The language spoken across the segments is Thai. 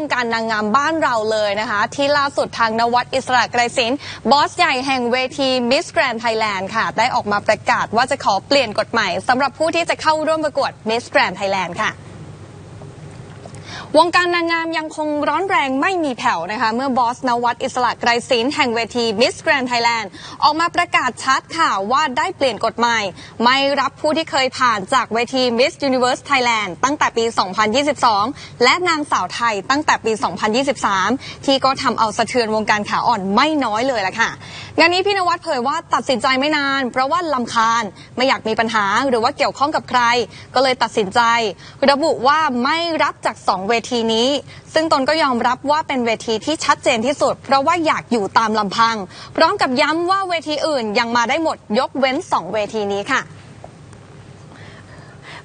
งการนางงามบ้านเราเลยนะคะ ที่ล่าสุดทางนวัดอิสระไกรศิลป์บอสใหญ่แห่งเวทีมิสแกรนด์ไทยแลนด์ค่ะ ได้ออกมาประกาศว่าจะขอเปลี่ยนกฎใหม่สำหรับผู้ที่จะเข้าร่วมประกวดมิสแกรนด์ไทยแลนด์ค่ะ วงการนางงามยังคงร้อนแรงไม่มีแผ่วนะคะ เมื่อบอสนวัตอิสระไกรศิลป์แห่งเวที Miss Grand Thailand ออกมาประกาศชัดค่ะว่าได้เปลี่ยนกฎใหม่ไม่รับผู้ที่เคยผ่านจากเวที Miss Universe Thailand ตั้งแต่ปี 2022 และนางสาวไทยตั้งแต่ปี 2023 ที่ก็ทำเอาสะเทือนวงการขาอ่อนไม่น้อยเลยล่ะค่ะ งานนี้พี่นวัดเผยว่าตัดสินใจไม่นาน เพราะว่าลำคาญไม่อยากมีปัญหาหรือว่าเกี่ยวข้องกับใคร ก็เลยตัดสินใจ ระบุว่าไม่รับจากสองเวทีนี้ ซึ่งตนก็ยอมรับว่าเป็นเวทีที่ชัดเจนที่สุด เพราะว่าอยากอยู่ตามลำพัง พร้อมกับย้ำว่าเวทีอื่นยังมาได้หมดยกเว้นสองเวทีนี้ค่ะ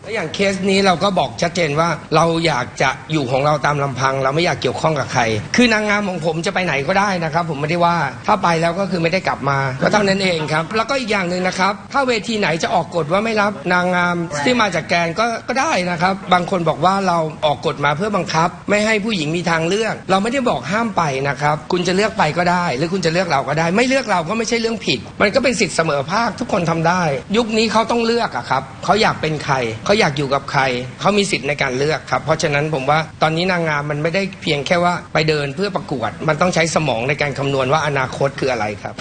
แล้วอย่างเคสนี้เราก็บอกชัดเจนว่าเราอยากจะอยู่ของเราตามลำพัง เราไม่อยากเกี่ยวข้องกับใคร คือนางงามของผมจะไปไหนก็ได้นะครับ ผมไม่ได้ว่าถ้าไปแล้วก็คือไม่ได้กลับมาก็เท่านั้นเองครับ แล้วก็อีกอย่างหนึ่งนะครับ ถ้าเวทีไหนจะออกกฎว่าไม่รับนางงามที่มาจากแกนก็ก็ได้นะครับ บางคนบอกว่าเราออกกฎมาเพื่อบังคับ ไม่ให้ผู้หญิงมีทางเลือก เราไม่ได้บอกห้ามไปนะครับ คุณจะเลือกไปก็ได้ หรือคุณจะเลือกเราก็ได้ ไม่เลือกเราก็ไม่ใช่เรื่องผิด มันก็เป็นสิทธิ์เสมอภาคทุกคนทำได้ ยุคนี้เขาต้องเลือกอะครับเขาอยากเป็นใครเขาอยากอยู่กับใคร เขามีสิทธิ์ในการเลือกครับ เพราะฉะนั้นผมว่าตอนนี้นางงามมันไม่ได้เพียงแค่ว่าไปเดินเพื่อประกวด มันต้องใช้สมองในการคำนวณว่าอนาคตคืออะไรครับ